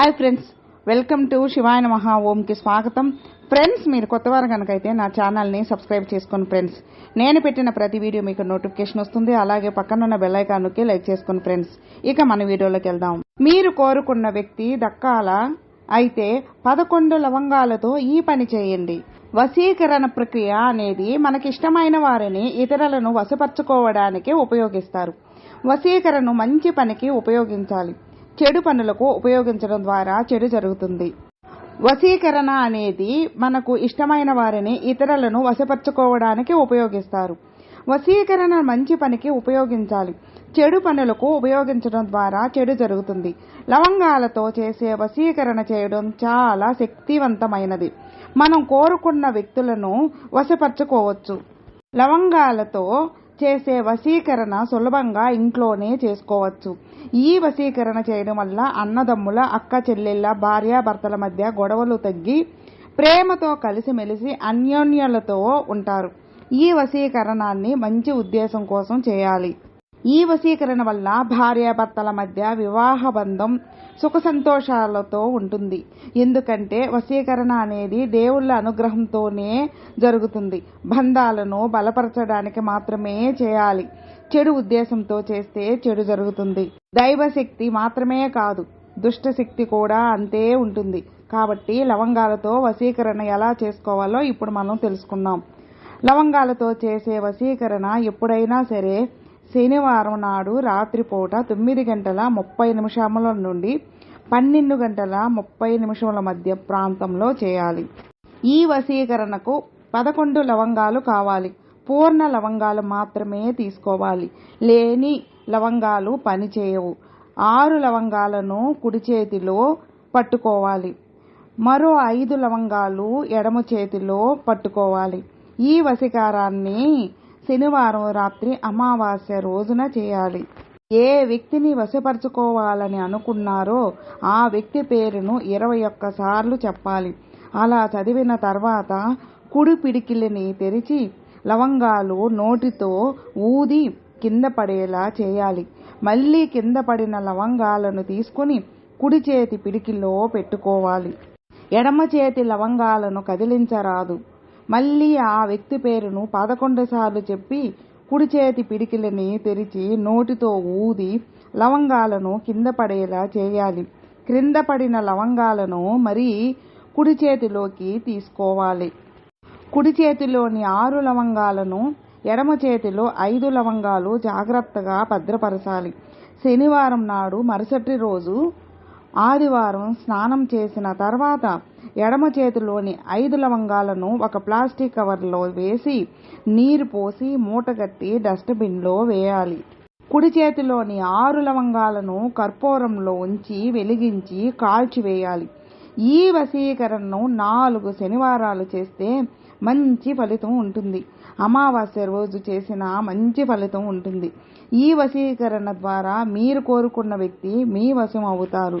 Hi friends welcome to Shivayana మహా ఓంకి స్వాగతం ఫ్రెండ్స్ మీరు కొత్తవారు కనుకైతే నా ఛానల్ని సబ్స్క్రైబ్ చేసుకోండి ఫ్రెండ్స్ నేను పెట్టిన ప్రతి వీడియో మీకు నోటిఫికేషన్ వస్తుంది. అలాగే పక్కనున్న బెల్ నొక్కి లైక్ చేసుకోండి ఫ్రెండ్స్ ఇక మన వీడియోలోకి వెళ్దాం. మీరు కోరుకున్న వ్యక్తి దక్కాల అయితే పదకొండు లవంగాలతో ఈ పని చేయండి. వశీకరణ ప్రక్రియ అనేది మనకిష్టమైన వారిని ఇతరులను వశపరచుకోవడానికి ఉపయోగిస్తారు. వశీకరణను మంచి పనికి ఉపయోగించాలి. చెడు పనులకు ఉపయోగించడం ద్వారా చెడు జరుగుతుంది. వశీకరణ అనేది మనకు ఇష్టమైన వారిని ఇతరులను వశపరచుకోవడానికి ఉపయోగిస్తారు. వశీకరణ మంచి పనికి ఉపయోగించాలి. చెడు పనులకు ఉపయోగించడం ద్వారా చెడు జరుగుతుంది. లవంగాలతో చేసే వశీకరణ చేయడం చాలా శక్తివంతమైనది. మనం కోరుకున్న వ్యక్తులను వశపరచుకోవచ్చు. లవంగాలతో చేసే వశీకరణ సులభంగా ఇంట్లోనే చేసుకోవచ్చు. ఈ వశీకరణ చేయడం వల్ల అన్నదమ్ముల అక్క చెల్లెళ్ళ భార్యాభర్తల మధ్య గొడవలు తగ్గి ప్రేమతో కలిసిమెలిసి అన్యోన్యలతో ఉంటారు. ఈ వశీకరణాన్ని మంచి ఉద్దేశం కోసం చేయాలి. ఈ వశీకరణ వల్ల భార్యాభర్తల మధ్య వివాహ బంధం సుఖ సంతోషాలతో ఉంటుంది. ఎందుకంటే వశీకరణ అనేది దేవుళ్ళ అనుగ్రహంతోనే జరుగుతుంది. బంధాలను బలపరచడానికి మాత్రమే చేయాలి. చెడు ఉద్దేశంతో చేస్తే చెడు జరుగుతుంది. దైవశక్తి మాత్రమే కాదు దుష్ట శక్తి కూడా అంతే ఉంటుంది. కాబట్టి లవంగాలతో వశీకరణ ఎలా చేసుకోవాలో ఇప్పుడు మనం తెలుసుకుందాం. లవంగాలతో చేసే వశీకరణ ఎప్పుడైనా సరే శనివారం నాడు రాత్రిపూట తొమ్మిది గంటల ముప్పై నిమిషముల నుండి పన్నెండు గంటల ముప్పై నిమిషముల మధ్య ప్రాంతంలో చేయాలి. ఈ వశీకరణకు పదకొండు లవంగాలు కావాలి. పూర్ణ లవంగాలు మాత్రమే తీసుకోవాలి. లేని లవంగాలు పనిచేయవు ఆరు లవంగాలను కుడి చేతిలో పట్టుకోవాలి. మరో ఐదు లవంగాలు ఎడమ చేతిలో పట్టుకోవాలి. ఈ వశీకారాన్ని శనివారం రాత్రి అమావాస్య రోజున చేయాలి. ఏ వ్యక్తిని వశపరచుకోవాలని అనుకున్నారో ఆ వ్యక్తి పేరును ఇరవై ఒక్కసార్లు చెప్పాలి. అలా చదివిన తర్వాత కుడి పిడికిలిని తెరిచి లవంగాలు నోటితో ఊది కింద పడేలా చేయాలి. మళ్ళీ కింద పడిన లవంగాలను తీసుకుని కుడి చేతి పిడికిలో పెట్టుకోవాలి. ఎడమ చేతి లవంగాలను కదిలించరాదు. మళ్ళీ ఆ వ్యక్తి పేరును పదకొండు సార్లు చెప్పి కుడి చేతి పిడికిలని తెరిచి నోటితో ఊది లవంగాలను కింద పడేలా చేయాలి. క్రింద పడిన లవంగాలను మరి కుడి చేతిలోకి తీసుకోవాలి. కుడి చేతిలోని ఆరు లవంగాలను ఎడమ చేతిలో ఐదు లవంగాలు జాగ్రత్తగా భద్రపరచాలి. శనివారం నాడు మరుసటి రోజు ఆదివారం స్నానం చేసిన తర్వాత ఎడమ చేతిలోని ఐదు లవంగాలను ఒక ప్లాస్టిక్ కవర్లో వేసి నీరు పోసి మూటగట్టి డస్ట్బిన్లో వేయాలి. కుడి చేతిలోని ఆరు లవంగాలను కర్పూరంలో ఉంచి వెలిగించి కాల్చివేయాలి ఈ వశీకరణను నాలుగు శనివారాలు చేస్తే మంచి ఫలితం ఉంటుంది. అమావాస్య రోజు చేసిన మంచి ఫలితం ఉంటుంది. ఈ వశీకరణ ద్వారా మీరు కోరుకున్న వ్యక్తి మీ వశం అవుతారు.